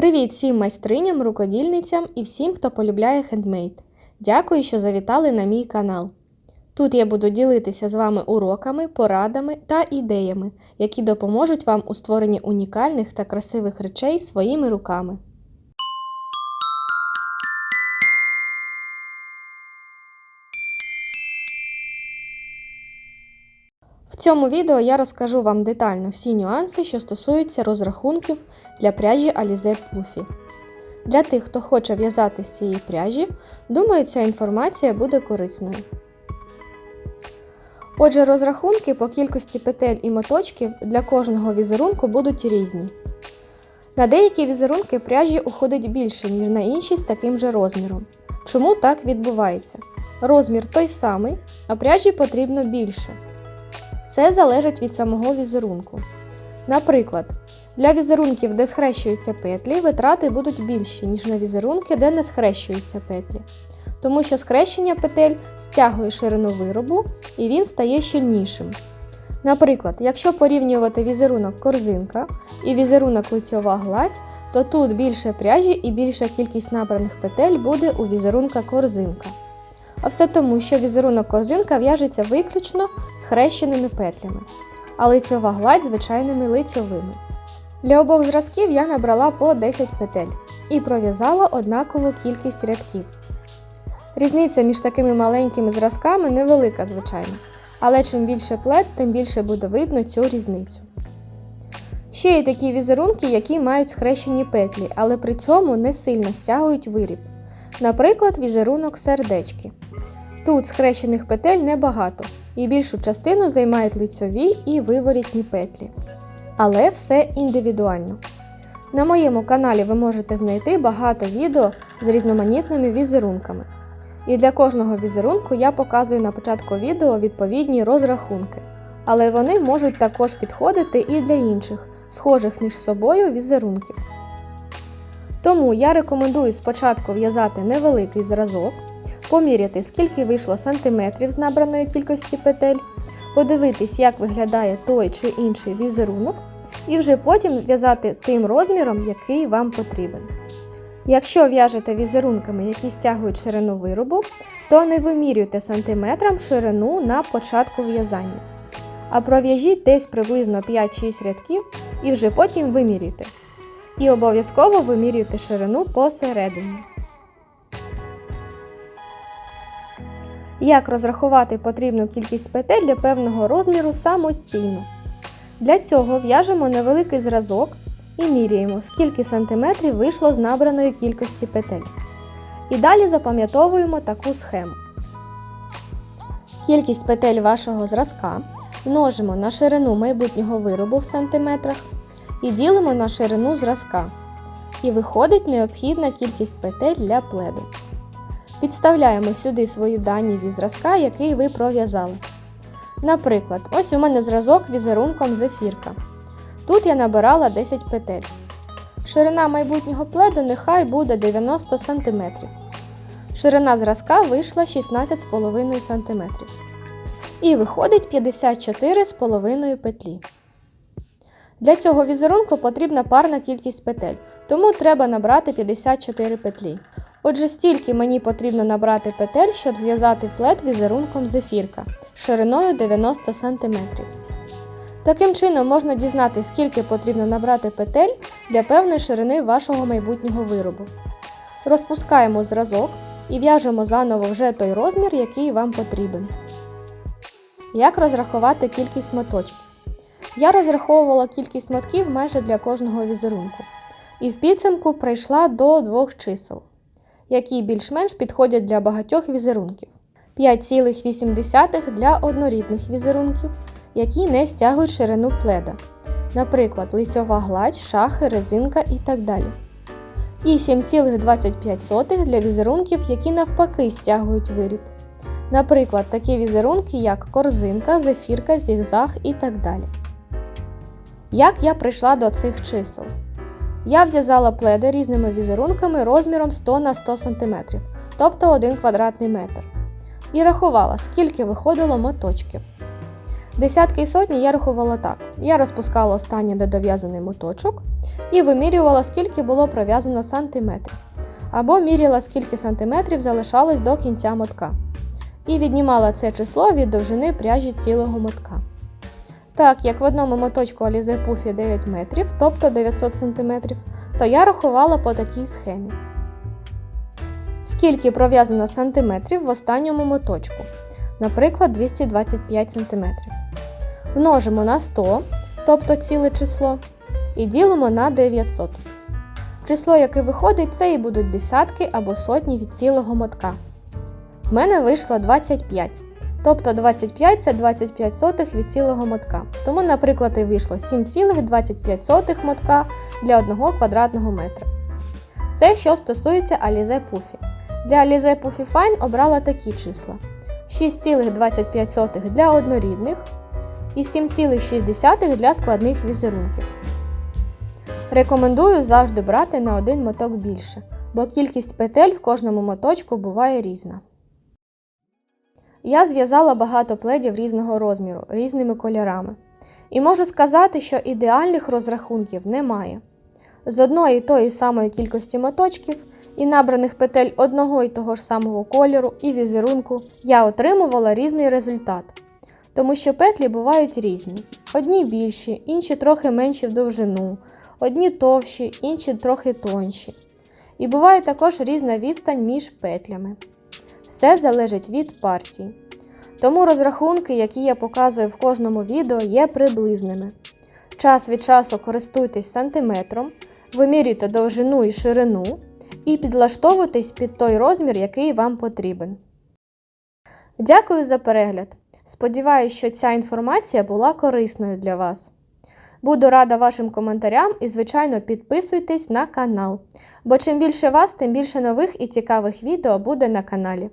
Привіт всім майстриням, рукодільницям і всім, хто полюбляє хендмейд. Дякую, що завітали на мій канал. Тут я буду ділитися з вами уроками, порадами та ідеями, які допоможуть вам у створенні унікальних та красивих речей своїми руками. Цьому відео я розкажу вам детально всі нюанси, що стосуються розрахунків для пряжі Alize Puffy. Для тих, хто хоче в'язати з цієї пряжі, думаю, ця інформація буде корисною. Отже, розрахунки по кількості петель і моточків для кожного візерунку будуть різні. На деякі візерунки пряжі уходить більше, ніж на інші з таким же розміром. Чому так відбувається? Розмір той самий, а пряжі потрібно більше. Все залежить від самого візерунку. Наприклад, для візерунків, де схрещуються петлі, витрати будуть більші, ніж на візерунки, де не схрещуються петлі. Тому що скрещення петель стягує ширину виробу і він стає щільнішим. Наприклад, якщо порівнювати візерунок корзинка і візерунок лицьова гладь, то тут більше пряжі і більша кількість набраних петель буде у візерунка корзинка. А все тому, що візерунок корзинка в'яжеться виключно з хрещеними петлями, а лицьова гладь звичайними лицьовими. Для обох зразків я набрала по 10 петель і пров'язала однакову кількість рядків. Різниця між такими маленькими зразками невелика, звичайно, але чим більше плет, тим більше буде видно цю різницю. Ще є такі візерунки, які мають схрещені петлі, але при цьому не сильно стягують виріб. Наприклад, візерунок сердечки. Тут схрещених петель небагато, і більшу частину займають лицьові і виворітні петлі. Але все індивідуально. На моєму каналі ви можете знайти багато відео з різноманітними візерунками. І для кожного візерунку я показую на початку відео відповідні розрахунки, але вони можуть також підходити і для інших, схожих між собою візерунків. Тому я рекомендую спочатку в'язати невеликий зразок, поміряти, скільки вийшло сантиметрів з набраної кількості петель, подивитись, як виглядає той чи інший візерунок, і вже потім в'язати тим розміром, який вам потрібен. Якщо в'яжете візерунками, які стягують ширину виробу, то не вимірюйте сантиметрам ширину на початку в'язання. А пров'яжіть десь приблизно 5-6 рядків і вже потім вимірюйте. І обов'язково вимірюйте ширину посередині. Як розрахувати потрібну кількість петель для певного розміру самостійно. Для цього в'яжемо невеликий зразок і міряємо, скільки сантиметрів вийшло з набраної кількості петель. І далі запам'ятовуємо таку схему. Кількість петель вашого зразка множимо на ширину майбутнього виробу в сантиметрах і ділимо на ширину зразка. І виходить необхідна кількість петель для пледу. Підставляємо сюди свої дані зі зразка, який ви пров'язали. Наприклад, ось у мене зразок візерунком зефірка. Тут я набирала 10 петель. Ширина майбутнього пледу нехай буде 90 см. Ширина зразка вийшла 16,5 см. І виходить 54,5 петлі. Для цього візерунку потрібна парна кількість петель, тому треба набрати 54 петлі. Отже, стільки мені потрібно набрати петель, щоб зв'язати плед візерунком зефірка шириною 90 см. Таким чином можна дізнати, скільки потрібно набрати петель для певної ширини вашого майбутнього виробу. Розпускаємо зразок і в'яжемо заново вже той розмір, який вам потрібен. Як розрахувати кількість моточків? Я розраховувала кількість мотків майже для кожного візерунку. І в підсумку прийшла до двох чисел, які більш-менш підходять для багатьох візерунків. 5,8 для однорідних візерунків, які не стягують ширину пледа, наприклад, лицьова гладь, шахи, резинка і так далі. І 7,25 для візерунків, які навпаки стягують виріб. Наприклад, такі візерунки, як корзинка, зефірка, зігзаг і так далі. Як я прийшла до цих чисел? Я в'язала пледи різними візерунками розміром 100 на 100 см, тобто 1 квадратний метр. І рахувала, скільки виходило моточків. Десятки і сотні я рахувала так. Я розпускала останній недов'язаний моточок і вимірювала, скільки було пров'язано сантиметрів. Або міряла, скільки сантиметрів залишалось до кінця мотка. І віднімала це число від довжини пряжі цілого мотка. Так як в одному моточку Alize Puffy 9 метрів, тобто 900 см, то я рахувала по такій схемі. Скільки пров'язано сантиметрів в останньому моточку, наприклад, 225 см. Множимо на 100, тобто ціле число, і ділимо на 900. Число, яке виходить, це і будуть десятки або сотні від цілого мотка. В мене вийшло 25. Тобто 25 це 25 сотих від цілого мотка. Тому, наприклад, і вийшло 7,25 мотка для 1 квадратного метра. Це що стосується Alize Puffy. Для Alize Puffy Fine обрала такі числа: 6,25 для однорідних і 7,6 для складних візерунків. Рекомендую завжди брати на один моток більше, бо кількість петель в кожному моточку буває різна. Я зв'язала багато пледів різного розміру, різними кольорами. І можу сказати, що ідеальних розрахунків немає. З одної і тої самої кількості моточків і набраних петель одного і того ж самого кольору і візерунку я отримувала різний результат. Тому що петлі бувають різні: одні більші, інші трохи менші в довжину, одні товщі, інші трохи тонші. І буває також різна відстань між петлями. Все залежить від партії. Тому розрахунки, які я показую в кожному відео, є приблизними. Час від часу користуйтесь сантиметром, вимірюйте довжину і ширину і підлаштовуйтесь під той розмір, який вам потрібен. Дякую за перегляд! Сподіваюсь, що ця інформація була корисною для вас. Буду рада вашим коментарям і, звичайно, підписуйтесь на канал, бо чим більше вас, тим більше нових і цікавих відео буде на каналі.